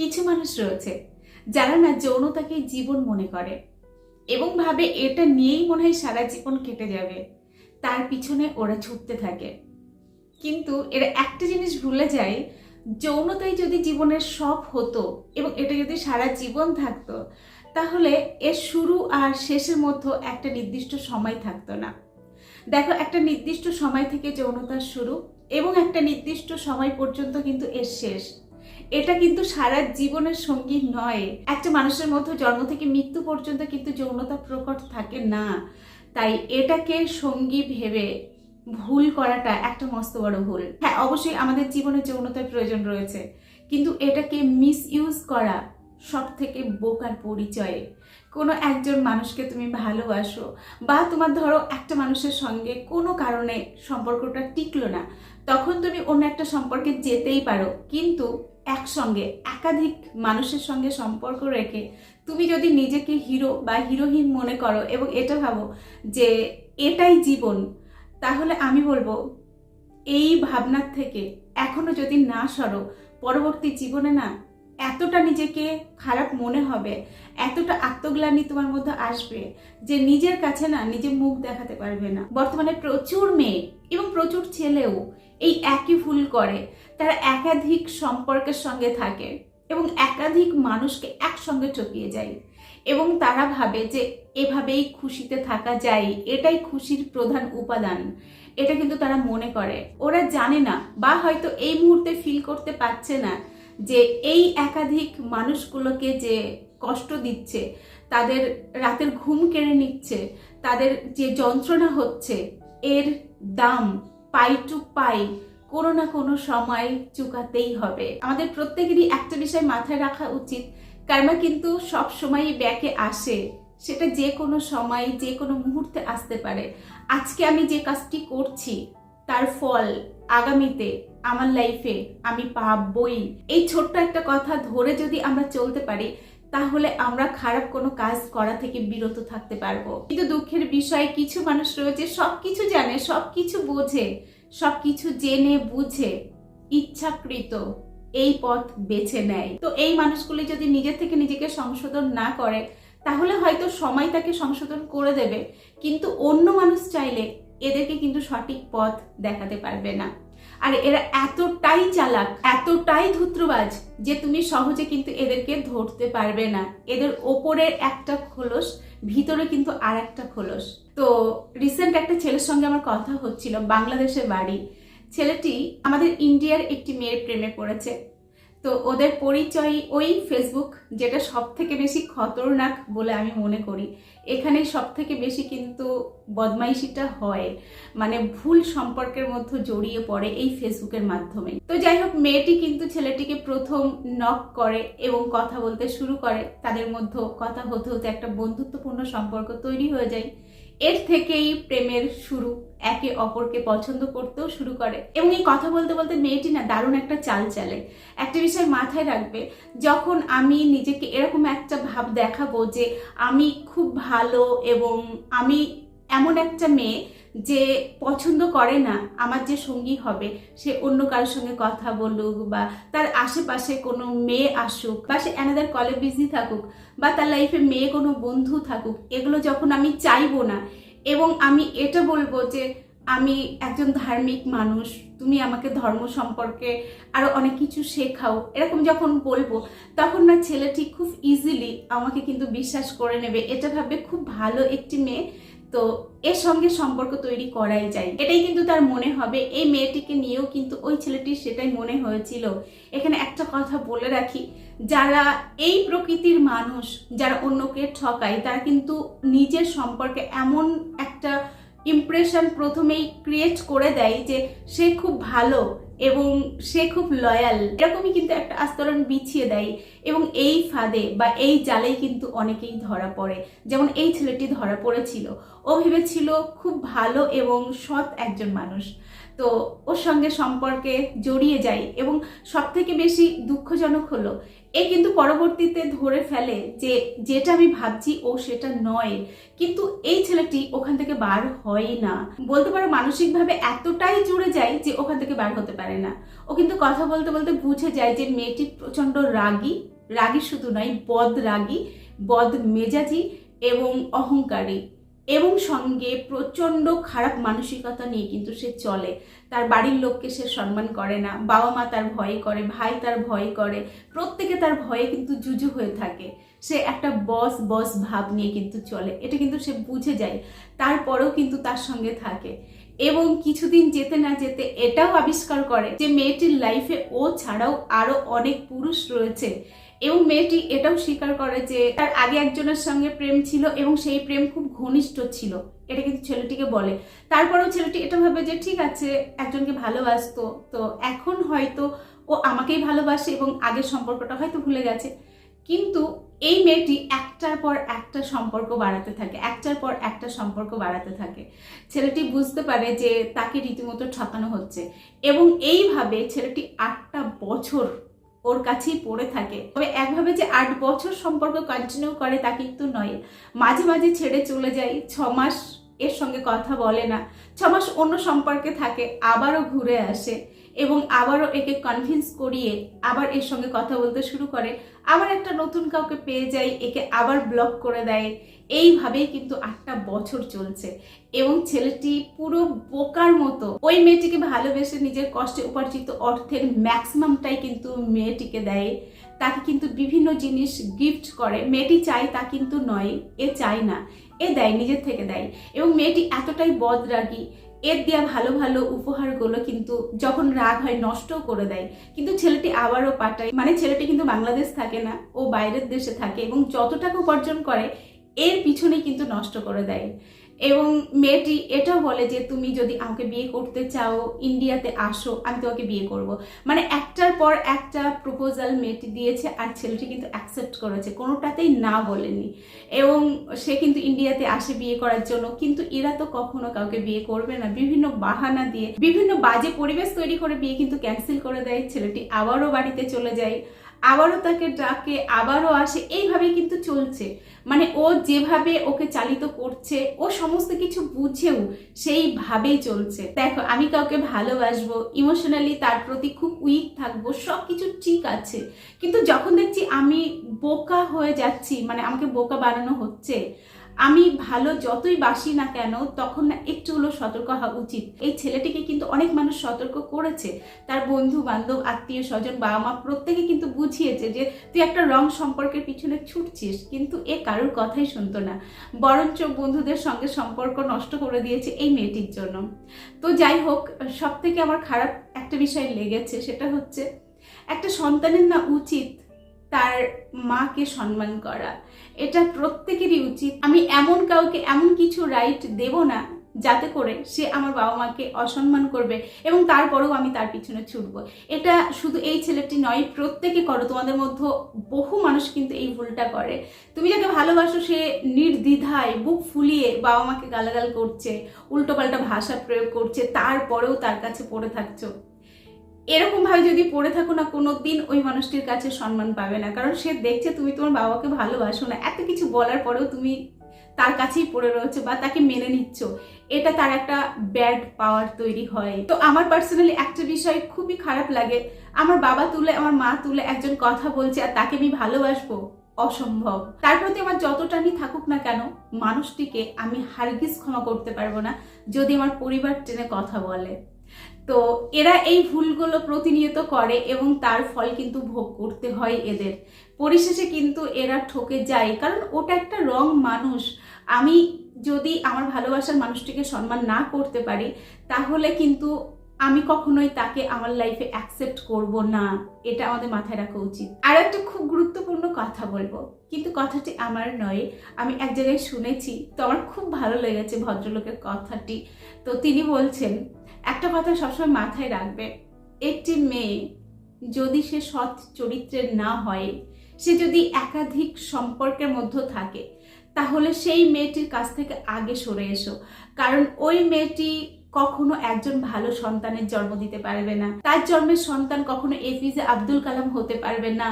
কিছু মানুষ রয়েছে যারা না যৌনতাকে জীবন মনে করে এবং ভাবে এটা নিয়েই মনে হয় সারা জীবন কেটে যাবে। তার পিছনে ওরা ছুটতে থাকে। কিন্তু এরা একটা জিনিস ভুলে যায় যৌনতাই যদি জীবনের সব হতো এবং এটা যদি সারা জীবন থাকতো, তাহলে এর শুরু আর শেষের মধ্যে একটা নির্দিষ্ট সময় থাকতো না। দেখো, একটা নির্দিষ্ট সময় থেকে যৌনতার শুরু এবং একটা নির্দিষ্ট সময় পর্যন্ত কিন্তু এর শেষ। এটা কিন্তু সারা জীবনের সঙ্গী নয়। একটা মানুষের মধ্যে জন্ম থেকে মৃত্যু পর্যন্ত কিন্তু যৌনতা প্রকট থাকে না। তাই এটাকে সঙ্গী ভেবে ভুল করাটা একটা মস্ত বড় ভুল। হ্যাঁ অবশ্যই আমাদের জীবনে যৌনতার প্রয়োজন রয়েছে। কিন্তু এটাকে মিস ইউজ করা সব থেকে বোকার পরিচয়ে। কোনো একজন মানুষকে তুমি ভালোবাসো বা তোমার ধরো একটা মানুষের সঙ্গে কোনো কারণে সম্পর্কটা টিকলো না, তখন তুমি অন্য একটা সম্পর্কে যেতেই পারো। কিন্তু একসঙ্গে, একাধিক মানুষের সঙ্গে সম্পর্ক রেখে তুমি যদি নিজেকে হিরো বা হিরোহীন মনে করো এবং এটা ভাবো যে এটাই জীবন, তাহলে আমি বলব এই ভাবনার থেকে এখনও যদি না সরো, পরবর্তী জীবনে না এতটা নিজেকে খারাপ মনে হবে, এতটা আত্মগ্লানি তোমার মধ্যে আসবে যে নিজের কাছে না নিজের মুখ দেখাতে পারবে না। বর্তমানে প্রচুর মেয়ে এবং প্রচুর ছেলেও এই একই ভুল করে। তারা একাধিক সম্পর্কের সঙ্গে থাকে এবং একাধিক মানুষকে একসঙ্গে ঠকিয়ে যায় এবং তারা ভাবে যে এভাবেই খুশিতে থাকা যায়, এটাই খুশির প্রধান উপাদান। এটা কিন্তু তারা মনে করে। ওরা জানে না বা হয়তো এই মুহূর্তে ফিল করতে পারছে না যে এই একাধিক মানুষগুলোকে যে কষ্ট দিচ্ছে, তাদের রাতের ঘুম কেড়ে নিচ্ছে, তাদের যে যন্ত্রণা হচ্ছে, এর দাম পাই টু পাই কোনো না কোনো সময় চুকাতেই হবে। আমাদের প্রত্যেকেরই একটা বিষয় মাথায় রাখা উচিত, কারমা কিন্তু সব সময় ব্যাকে আসে, সেটা যে কোনো সময়, যে কোনো মুহূর্তে আসতে পারে। আজকে আমি যে কাজটি করছি, তার ফল আগামীতে আমার লাইফে আমি পাবই। এই ছোট্ট একটা কথা ধরে যদি আমরা চলতে পারি, তাহলে আমরা খারাপ কোনো কাজ করা থেকে বিরত থাকতে পারব। কিন্তু দুঃখের বিষয়ে, কিছু মানুষ রয়েছে সব কিছু জানে সব কিছু বোঝে সব কিছু জেনে, বুঝে, ইচ্ছাকৃত, এই পথ বেছে নেয়। তো এই মানুষগুলি যদি নিজের থেকে নিজেকে সংশোধন না করে, তাহলে হয়তো সময় তাকে সংশোধন করে দেবে, কিন্তু অন্য মানুষ চাইলে এদেরকে কিন্তু সঠিক পথ দেখাতে পারবে না। আর এরা এতটাই চালাক, এতটাই ধূত্রবাজ যে তুমি সহজে কিন্তু এদেরকে ধরতে পারবে না। এদের ওপরের একটা খোলস, ভিতরে কিন্তু আর একটা খোলস। তো রিসেন্ট একটা ছেলের সঙ্গে আমার কথা হচ্ছিল, বাংলাদেশের বাড়ি। ছেলেটি আমাদের ইন্ডিয়ার একটি মেয়ের প্রেমে পড়েছে। তো ওদের পরিচয় ওই ফেসবুক যেটা সব থেকে বেশি খতরনাক বলে আমি মনে করি। এখানে সব থেকে বেশি কিন্তু বদমাইশিটা হয়। মানে ভুল সম্পর্কের মধ্যে জড়িয়ে পড়ে এই ফেসবুকের মাধ্যমে। তো যাই হোক, মেয়েটি কিন্তু ছেলেটিকে প্রথম নক করে এবং কথা বলতে শুরু করে। তাদের মধ্যে কথা হতে হতে একটা বন্ধুত্বপূর্ণ সম্পর্ক তৈরি হয়ে যায়। এর থেকেই প্রেমের শুরু একে অপরকে পছন্দ করতেও শুরু করে। এবং এই কথা বলতে বলতে মেয়েটি না দারুণ একটা চাল চালে। একটা বিষয় মাথায় রাখবে, যখন আমি নিজেকে এরকম একটা ভাব দেখাবো যে আমি খুব ভালো এবং আমি এমন একটা মেয়ে যে পছন্দ করে না, আমার যে সঙ্গী হবে, সে অন্য কারোর সঙ্গে কথা বলুক বা তার আশেপাশে কোনো মেয়ে আসুক বা সে অ্যানাদার কলে বিজি থাকুক বা তার লাইফে মেয়ে কোনো বন্ধু থাকুক, এগুলো যখন আমি চাইব না এবং আমি এটা বলব যে আমি একজন ধার্মিক মানুষ, তুমি আমাকে ধর্ম সম্পর্কে আরও অনেক কিছু শেখাও, এরকম যখন বলব, তখন না ছেলেটি খুব ইজিলি আমাকে কিন্তু বিশ্বাস করে নেবে। এটা ভাবে খুব ভালো একটি মেয়ে তো এর সঙ্গে সম্পর্ক তৈরি করাই যায়। এটাই কিন্তু তার মনে হবে। এই মেয়েটিকে নিয়েও কিন্তু ওই ছেলেটির সেটাই মনে হয়েছিল। এখানে একটা কথা বলে রাখি, যারা এই প্রকৃতির মানুষ, যারা অন্যকে ঠকায়, তারা কিন্তু নিজের সম্পর্কে এমন একটা ইমপ্রেশন প্রথমেই ক্রিয়েট করে দেয় যে সে খুব ভালো। এবং সে খুব লয়াল এরকমই কিন্তু একটা আস্তরণ বিছিয়ে দেয় এবং এই ফাঁদে বা এই জালেই কিন্তু অনেকেই ধরা পড়ে। যেমন এই ছেলেটি ধরা পড়েছিল। ও ভেবেছিল খুব ভালো এবং সৎ একজন মানুষ। তো ওর সঙ্গে সম্পর্কে জড়িয়ে যায় এবং সবথেকে বেশি দুঃখজনক হলো এ কিন্তু পরবর্তীতে ধরে ফেলে যে, যেটা আমি ভাবছি ও সেটা নয়। কিন্তু এই ছেলেটি ওখান থেকে বার হয় না। বলতে পারো মানসিকভাবে এতটাই জুড়ে যায় যে ওখান থেকে বার হতে পারে না। ও কিন্তু কথা বলতে বলতে বুঝে যায় যে মেয়েটি প্রচণ্ড রাগী। রাগী শুধু নয় বদ রাগী বদ মেজাজি এবং অহংকারী। এবং সঙ্গে প্রচণ্ড খারাপ মানসিকতা নিয়ে কিন্তু সে চলে। তার বাড়ির লোককে সে সম্মান করে না বাবা মা তার ভয় করে, ভাই তার ভয় করে, প্রত্যেকে তার ভয়ে কিন্তু জুজু হয়ে থাকে। সে একটা বস বস ভাব নিয়ে কিন্তু চলে। এটা কিন্তু সে বুঝে যায়। তারপরেও কিন্তু তার সঙ্গে থাকে। এবং কিছুদিন যেতে না যেতে এটাও আবিষ্কার করে যে মেয়েটির লাইফে ও ছাড়াও আরও অনেক পুরুষ রয়েছে। এবং মেয়েটি এটাও স্বীকার করে যে তার আগে একজনের সঙ্গে প্রেম ছিল এবং সেই প্রেম খুব ঘনিষ্ঠ ছিল। এটা কিন্তু ছেলেটিকে বলে। তারপরেও ছেলেটি এটা ভাবে যে, ঠিক আছে, একজনকে ভালোবাসতো। তো এখন হয়তো ও আমাকেই ভালোবাসে এবং আগের সম্পর্কটা হয়তো ভুলে গেছে। কিন্তু এই মেয়েটি একটার পর একটা সম্পর্ক বাড়াতে থাকে, একটার পর একটা সম্পর্ক বাড়াতে থাকে। ছেলেটি বুঝতে পারে যে তাকে রীতিমতো ঠকানো হচ্ছে এবং এইভাবে ছেলেটি আটটা বছর ওর কাছেই পড়ে থাকে। তবে একভাবে যে আট বছর সম্পর্ক কন্টিনিউ করে তা কিন্তু নয়। মাঝে মাঝে ছেড়ে চলে যায়, ছ মাস এর সঙ্গে কথা বলে না, ছ মাস অন্য সম্পর্কে থাকে, আবারও ঘুরে আসে। এবং আবারও একে কনভিন্স করিয়ে আবার এর সঙ্গে কথা বলতে শুরু করে। আবার একটা নতুন কাউকে পেয়ে যায়, একে আবার ব্লক করে দেয়। এইভাবেই কিন্তু আটটা বছর চলছে। এবং ছেলেটি পুরো বোকার মতো ওই মেয়েটিকে ভালোবেসে নিজের কষ্টে উপার্জিত অর্থের ম্যাক্সিমামটাই কিন্তু মেয়েটিকে দেয়। তাকে কিন্তু বিভিন্ন জিনিস গিফট করে। মেয়েটি চাই তা কিন্তু নয়। এ চায় না। এ দেয়, নিজের থেকে দেয়। এবং মেয়েটি এতটাই বদরাগী এর দেওয়া ভালো ভালো উপহারগুলো কিন্তু যখন রাগ হয়, নষ্টও করে দেয়। কিন্তু ছেলেটি আবারও পাঠায়। মানে ছেলেটি কিন্তু বাংলাদেশ থাকে না, ও বাইরের দেশে থাকে এবং যত টাকা উপার্জন করে, এর পিছনে কিন্তু নষ্ট করে দেয়। এবং মেয়েটি এটাও বলে যে, তুমি যদি আমাকে বিয়ে করতে চাও, ইন্ডিয়াতে আসো, আমি তোমাকে বিয়ে করব। মানে একটার পর একটা প্রপোজাল মেয়েটি দিয়েছে আর ছেলেটি কিন্তু অ্যাকসেপ্ট করেছে, কোনোটাতেই না বলেনি। এবং সে কিন্তু ইন্ডিয়াতে আসে বিয়ে করার জন্য, কিন্তু এরা তো কখনো কাউকে বিয়ে করবে না। বিভিন্ন বাহানা দিয়ে, বিভিন্ন বাজে পরিবেশ তৈরি করে বিয়ে কিন্তু ক্যান্সেল করে দেয়। ছেলেটি আবারও বাড়িতে চলে যায়। আবারও তাকে ডাকে, আবারও আসে, এইভাবে কিন্তু চলছে। মানে ও যেভাবে ওকে চালিত করছে, ও সমস্ত কিছু বুঝেও সেইভাবেই চলছে। দেখো, আমি কাউকে ভালোবাসবো ইমোশনালি তার প্রতি খুব উইক থাকব সব কিছু ঠিক আছে। কিন্তু যখন দেখছি আমি বোকা হয়ে যাচ্ছি মানে আমাকে বোকা বানানো হচ্ছে আমি ভালো যতই বাসি না কেন, তখন না একটু হলো সতর্ক হওয়া উচিত। এই ছেলেটিকে কিন্তু অনেক মানুষ সতর্ক করেছে। তার বন্ধু, বান্ধব, আত্মীয়, স্বজন বাবা মা প্রত্যেকে কিন্তু বুঝিয়েছে যে, তুই একটা রং সম্পর্কের পিছনে ছুটছিস, কিন্তু এ কারোর কথাই শুনতো না। বরঞ্চ বন্ধুদের সঙ্গে সম্পর্ক নষ্ট করে দিয়েছে এই মেয়েটির জন্য। তো যাই হোক সব থেকে আমার খারাপ একটা বিষয় লেগেছে, সেটা হচ্ছে, একটা সন্তানের না উচিত তার মাকে সম্মান করা। এটা প্রত্যেকেরই উচিত। আমি এমন কাউকে এমন কিছু রাইট দেব না, যাতে করে সে আমার বাবা মাকে অসম্মান করবে এবং তারপরেও আমি তার পিছনে ছুটব। এটা শুধু এই ছেলেটি নয়, প্রত্যেকে করো। তোমাদের মধ্যে বহু মানুষ কিন্তু এই ভুলটা করে। তুমি যাকে ভালোবাসো, সে নির্দ্বিধায় বুক ফুলিয়ে বাবা মাকে গালাগাল করছে, উল্টোপাল্টা ভাষা প্রয়োগ করছে, তারপরেও তার কাছে পড়ে থাকছো। এরকম ভাবে যদি পড়ে থাকো না কোনো দিন ওই মানুষটির কাছে সম্মান পাবে না। কারণ সে দেখছে তুমি তোমার বাবাকে ভালোবাসো না। এত কিছু বলার পরেও তুমি তার কাছেই পড়ে রয়েছে বা তাকে মেনে নিচ্ছ। এটা তার একটা ব্যাড পাওয়ার তৈরি হয়। তো আমার পার্সোনালি একটা বিষয় খুবই খারাপ লাগে। আমার বাবা তুলে, আমার মা তুলে একজন কথা বলছে, আর তাকে আমি ভালোবাসবো? অসম্ভব। তার প্রতি আমার যতটা নি থাকুক না কেন, মানুষটিকে আমি হারগিজ ক্ষমা করতে পারব না, যদি আমার পরিবার টেনে কথা বলে। তো এরা এই ভুলগুলো প্রতিনিয়ত করে এবং তার ফল কিন্তু ভোগ করতে হয় এদের। পরিশেষে কিন্তু এরা ঠকে যায়। কারণ ওটা একটা রং মানুষ। আমি যদি আমার ভালোবাসার মানুষটিকে সম্মান না করতে পারি, তাহলে কিন্তু আমি কখনোই তাকে আমার লাইফে অ্যাকসেপ্ট করব না। এটা আমাদের মাথায় রাখা উচিত। আর একটা খুব গুরুত্বপূর্ণ কথা বলব। কিন্তু কথাটি আমার নয়, আমি এক জায়গায় শুনেছি। তো আমার খুব ভালো লেগেছে ভদ্রলোকের কথাটি। তো তিনি বলছেন একটা কথা সবসময় মাথায় রাখবে, একটি মেয়ে যদি সে সৎ চরিত্রের না হয়, সে যদি একাধিক সম্পর্কের মধ্যে থাকে, তাহলে সেই মেয়েটির কাছ থেকে আগে সরে এসো। কারণ ওই মেয়েটি কখনো একজন ভালো সন্তানের জন্ম দিতে পারবে না। তার জন্মের সন্তান কখনো এপিজে আব্দুল কালাম হতে পারবে না।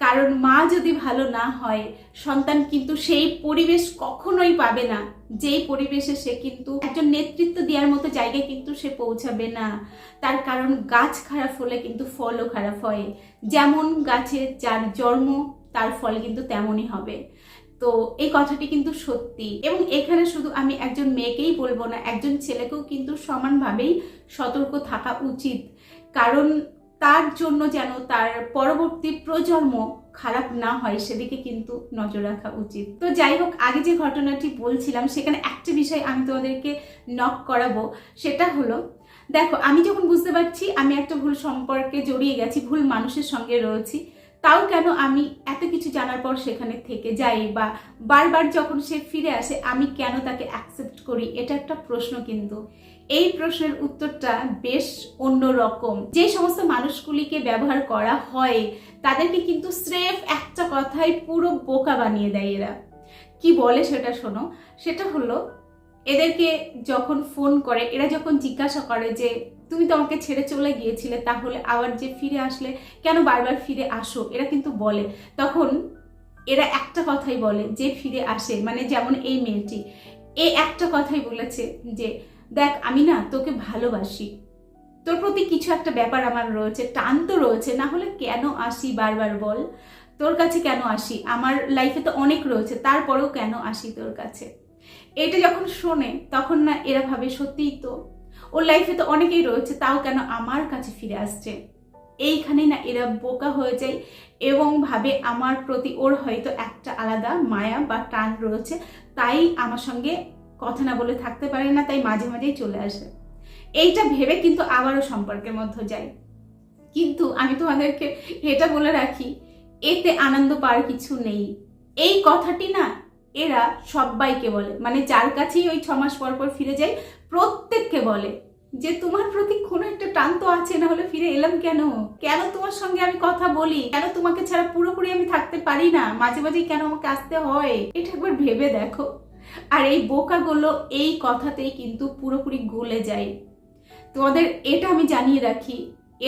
কারণ মা যদি ভালো না হয়, সন্তান কিন্তু সেই পরিবেশ কখনোই পাবে না। যেই পরিবেশে সে কিন্তু একজন নেতৃত্ব দেওয়ার মতো জায়গায় কিন্তু সে পৌঁছাবে না। তার কারণ গাছ খারাপ হলে কিন্তু ফলও খারাপ হয়। যেমন গাছে যার জন্ম, তার ফল কিন্তু তেমনই হবে। তো এই কথাটি কিন্তু সত্যি। এবং এখানে শুধু আমি একজন মেয়েকেই বলব না, একজন ছেলেকেও কিন্তু সমানভাবেই সতর্ক থাকা উচিত। কারণ তার জন্য যেন তার পরবর্তী প্রজন্ম খারাপ না হয়, সেদিকে কিন্তু নজর রাখা উচিত। তো যাই হোক, আগে যে ঘটনাটি বলছিলাম, সেখানে একটা বিষয় আমি তোমাদেরকে নক করাবো, সেটা হলো, দেখো, আমি যখন বুঝতে পারছি আমি একটা ভুল সম্পর্কে জড়িয়ে গেছি, ভুল মানুষের সঙ্গে রয়েছি, তাও কেন আমি এত কিছু জানার পর সেখানে থেকে যাই বা বারবার যখন সে ফিরে আসে, আমি কেন তাকে অ্যাকসেপ্ট করি? এটা একটা প্রশ্ন কিন্তু। এই প্রশ্নের উত্তরটা বেশ অন্যরকম। যে সমস্ত মানুষগুলিকে ব্যবহার করা হয়, তাদেরকে কিন্তু স্রেফ একটা কথায় পুরো বোকা বানিয়ে দেয় এরা। কি বলে সেটা শোনো। সেটা হলো, এদেরকে যখন ফোন করে, এরা যখন জিজ্ঞাসা করে যে, তুমি তো আমাকে ছেড়ে চলে গিয়েছিলে, তাহলে আবার যে ফিরে আসলে, কেন বারবার ফিরে আসো? এরা কিন্তু বলে। তখন এরা একটা কথাই বলে, যে ফিরে আসে। মানে যেমন এই মেয়েটি। এ একটা কথাই বলেছে যে দেখ, আমি না তোকে ভালোবাসি। তোর প্রতি কিছু একটা ব্যাপার আমার রয়েছে, টান তো রয়েছে, না হলে কেন আসি বারবার বল? তোর কাছে কেন আসি? আমার লাইফে তো অনেক রয়েছে, তারপরেও কেন আসি তোর কাছে? এটা যখন শোনে, তখন না এরা ভাবে, সত্যিই তো, ওর লাইফে তো অনেকেই রয়েছে, তাও কেন আমার কাছে ফিরে আসছে? এইখানে না এরা বোকা হয়ে যায় এবং ভাবে, আমার প্রতি ওর হয়তো একটা আলাদা মায়া বা টান রয়েছে, তাই আমার সঙ্গে কথা না বলে থাকতে পারে না, তাই মাঝে মাঝেই চলে আসে। এইটা ভেবে কিন্তু আবারও সম্পর্কের মধ্যে যায় কিন্তু আমি তোমাদেরকে এটা বলে রাখি, এতে আনন্দ পাওয়ার কিছু নেই। এই কথাটি না, এরা সবাইকে বলে। মানে যার কাছেই ওই ছ মাস পর পর ফিরে যায় প্রত্যেককে বলে যে, তোমার প্রতি কোনো একটা টান তো আছে, না হলে ফিরে এলাম কেন? কেন তোমার সঙ্গে আমি কথা বলি? কেন তোমাকে ছাড়া পুরোপুরি আমি থাকতে পারি না? মাঝে মাঝে কেন আমাকে আসতে হয়? এটা একবার ভেবে দেখো। আর এই বোকাগুলো এই কথাতেই কিন্তু পুরোপুরি গলে যায়। তোমাদের এটা আমি জানিয়ে রাখি,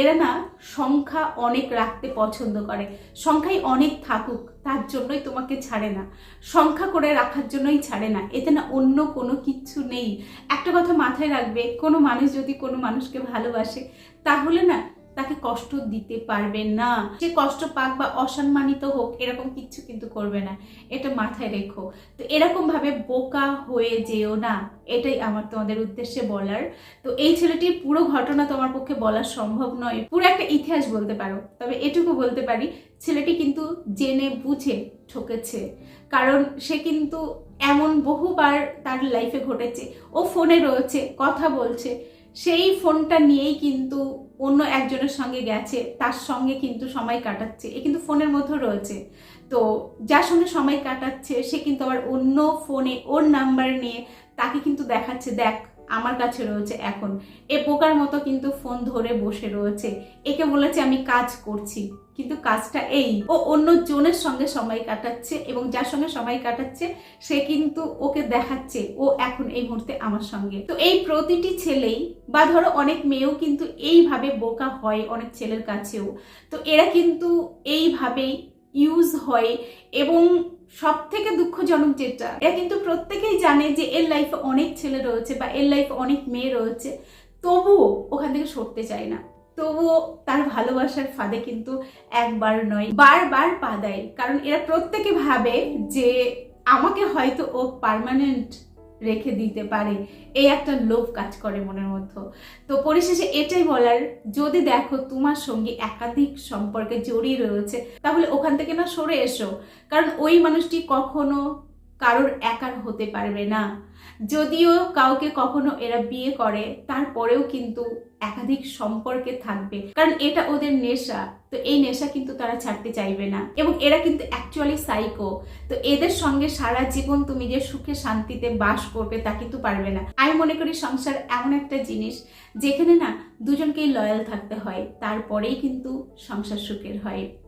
এরা না সংখ্যা অনেক রাখতে পছন্দ করে। সংখ্যাই অনেক থাকুক, তার জন্যই তোমাকে ছাড়ে না। সংখ্যা করে রাখার জন্যই ছাড়ে না, এতে না অন্য কোনো কিচ্ছু নেই। একটা কথা মাথায় রাখবে, কোনো মানুষ যদি কোনো মানুষকে ভালোবাসে, তাহলে না তাকে কষ্ট দিতে পারবে না। সে কষ্ট পাক বা অসম্মানিত হোক, এরকম কিচ্ছু কিন্তু করবে না। এটা মাথায় রেখো। তো এরকম ভাবে বোকা হয়ে যেও না। এটাই আমার তোমাদের উদ্দেশ্যে বলার। তো এই ছেলেটির পুরো ঘটনা তোমার পক্ষে বলা সম্ভব নয়। পুরো একটা ইতিহাস বলতে পারো। তবে এটুকু বলতে পারি, ছেলেটি কিন্তু জেনে বুঝে ঠকেছে। কারণ সে কিন্তু এমন বহুবার তার লাইফে ঘটেছে। ও ফোনে রয়েছে, কথা বলছে। সেই ফোনটা নিয়েই কিন্তু অন্য একজনের সঙ্গে গেছে, তার সঙ্গে কিন্তু সময় কাটাচ্ছে। এ কিন্তু ফোনের মধ্যে রয়েছে। তো যার সঙ্গে সময় কাটাচ্ছে, সে কিন্তু আবার অন্য ফোনে ওর নাম্বার নিয়ে তাকে কিন্তু দেখাচ্ছে, দেখ আমার কাছে রয়েছে এখন। এ পোকার মতো কিন্তু ফোন ধরে বসে রয়েছে। একে বলেছে, আমি কাজ করছি, কিন্তু কাজটা এই। ও অন্য জনের সঙ্গে সময় কাটাচ্ছে এবং যার সঙ্গে সময় কাটাচ্ছে, সে কিন্তু ওকে দেখাচ্ছে, ও এখন এই মুহূর্তে আমার সঙ্গে। তো এই প্রতিটি ছেলেই, বা ধরো অনেক মেয়েও কিন্তু এইভাবে বোকা হয় অনেক ছেলের কাছেও। তো এরা কিন্তু এইভাবেই ইউজ হয় এবং সব থেকে দুঃখজনক যেটা, এরা কিন্তু প্রত্যেকেই জানে যে এর লাইফে অনেক ছেলে রয়েছে বা এর লাইফে অনেক মেয়ে রয়েছে, তবুও ওখান থেকে সরতে চায় না। তবুও তার ভালোবাসার ফাঁদে কিন্তু একবার নয়, বারবার পা দেয়। কারণ এরা প্রত্যেকে ভাবে যে আমাকে হয়তো ও পার্মানেন্ট রেখে দিতে পারে। এই একটা লোভ কাজ করে মনের মধ্যে। তো পরিশেষে এটাই বলার, যদি দেখো তোমার সঙ্গে একাধিক সম্পর্কে জড়িয়ে রয়েছে, তাহলে ওখান থেকে না সরে এসো। কারণ ওই মানুষটি কখনো কারোর একার হতে পারবে না। যদিও কাউকে কখনো এরা বিয়ে করে, তারপরেও কিন্তু একাধিক সম্পর্কে থাকবে। কারণ এটা ওদের নেশা, তো এই নেশা কিন্তু তারা ছাড়তে চাইবে না। এবং এরা কিন্তু অ্যাকচুয়ালি সাইকো তো এদের সঙ্গে সারা জীবন তুমি যে সুখে শান্তিতে বাস করবে তা কিন্তু পারবে না। আমি মনে করি সংসার এমন একটা জিনিস, যেখানে না দুজনকেই লয়াল থাকতে হয়, তারপরেই কিন্তু সংসার সুখের হয়।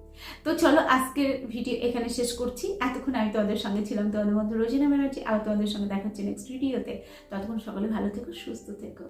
তো চলো আজকের ভিডিও এখানে শেষ করছি। এতক্ষণ আমি তোমাদের সঙ্গে ছিলাম, তোমাদের মধ্যে রোজিনা ব্যানার্জি, আর তোমাদের সঙ্গে দেখাচ্ছি নেক্সট ভিডিওতে ততক্ষণ সকলে ভালো থেকো, সুস্থ থেকো।